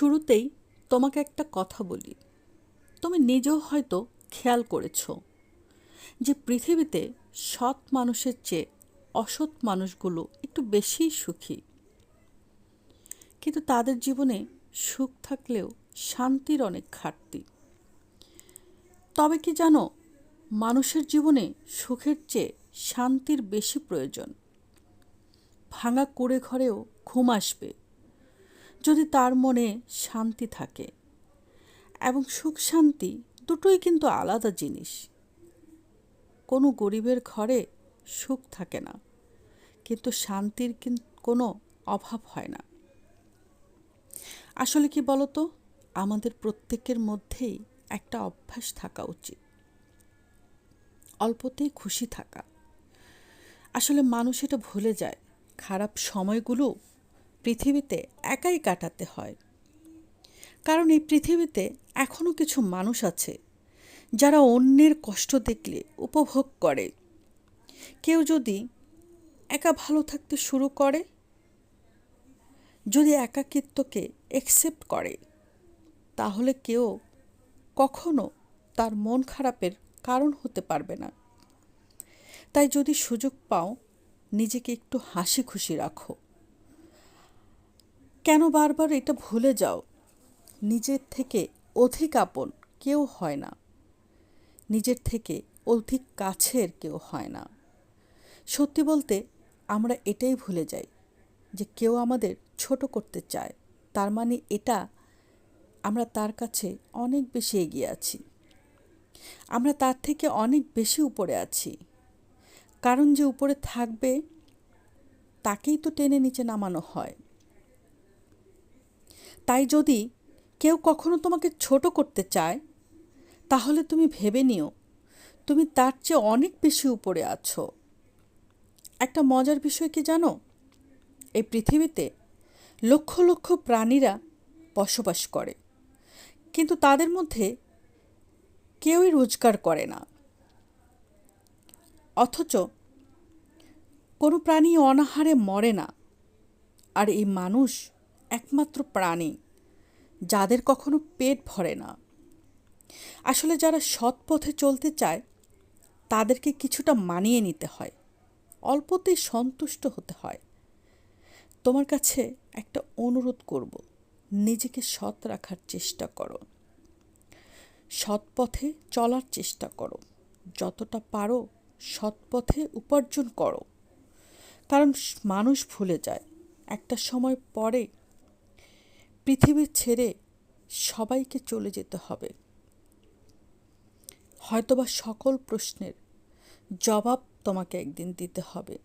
শুরুতেই তোমাকে একটা কথা বলি। তুমি নিজেও হয়তো খেয়াল করেছ যে পৃথিবীতে সৎ মানুষের চেয়ে অসৎ মানুষগুলো একটু বেশিই সুখী। কিন্তু তাদের জীবনে সুখ থাকলেও শান্তির অনেক ঘাটতি। তবে কি জানো, মানুষের জীবনে সুখের চেয়ে শান্তির বেশি প্রয়োজন। ভাঙা কুড়ে ঘরেও ঘুম আসবে। যদি তার মনে শান্তি থাকে এবং সুখ শান্তি দুটোই কিন্তু আলাদা জিনিস। কোনো গরিবের ঘরে সুখ থাকে না, কিন্তু শান্তির কোনো অভাব হয় না। আসলে কি বলতো? আমাদের প্রত্যেকের মধ্যেই একটা অভ্যাস থাকা উচিত। অল্পতেই খুশি থাকা। আসলে মানুষ এটা ভুলে যায়, খারাপ সময়গুলো পৃথিবীতে একাই কাটাতে হয়। কারণ এই পৃথিবীতে এখনও কিছু মানুষ আছে, যারা অন্যের কষ্ট দেখলে উপভোগ করে। কেউ যদি একা ভালো থাকতে শুরু করে, যদি একাকিত্বকে একসেপ্ট করে, তাহলে কেউ কখনো তার মন খারাপের কারণ হতে পারবে না। তাই যদি সুযোগ পাও, নিজেকে একটু হাসি খুশি রাখো। কেন বারবার এটা ভুলে যাও? নিজের থেকে অধিক আপন কেউ হয় না। নিজের থেকে অধিক কাছের কেউ হয় না। সত্যি বলতে, আমরা এটাই ভুলে যাই যে কেউ আমাদের ছোট করতে চায়। তার মানে এটা, আমরা তার কাছে অনেক বেশি এগিয়ে আছি। আমরা তার থেকে অনেক বেশি উপরে আছি। কারণ যে উপরে থাকবে, তাকেই তো টেনে নিচে নামানো হয়। তাই যদি কেউ কখনো তোমাকে ছোট করতে চায়, তাহলে তুমি ভেবে নিও, তুমি তার চেয়ে অনেক বেশি উপরে আছো। একটা মজার বিষয় কি জানো? এই পৃথিবীতে লক্ষ লক্ষ প্রাণীরা বসবাস করে, কিন্তু তাদের মধ্যে কেউই রোজগার করে না। অথচ কোনো প্রাণী অনাহারে মরে না, আর এই মানুষ একমাত্র প্রাণী, যাদের কখনো পেট ভরে না। আসলে যারা সৎ পথে চলতে চায়, তাদেরকে কিছুটা মানিয়ে নিতে হয়, অল্পতেই সন্তুষ্ট হতে হয়। তোমার কাছে একটা অনুরোধ করব, নিজেকে সৎ রাখার চেষ্টা করো। সৎ পথে চলার চেষ্টা করো, যতটা পারো সৎ পথে উপার্জন করো। কারণ মানুষ ভুলে যায়, একটা সময় পরে পৃথিবী ছেড়ে সবাইকে চলে যেতে হবে। হয়তোবা সকল প্রশ্নের জবাব তোমাকে একদিন দিতে হবে।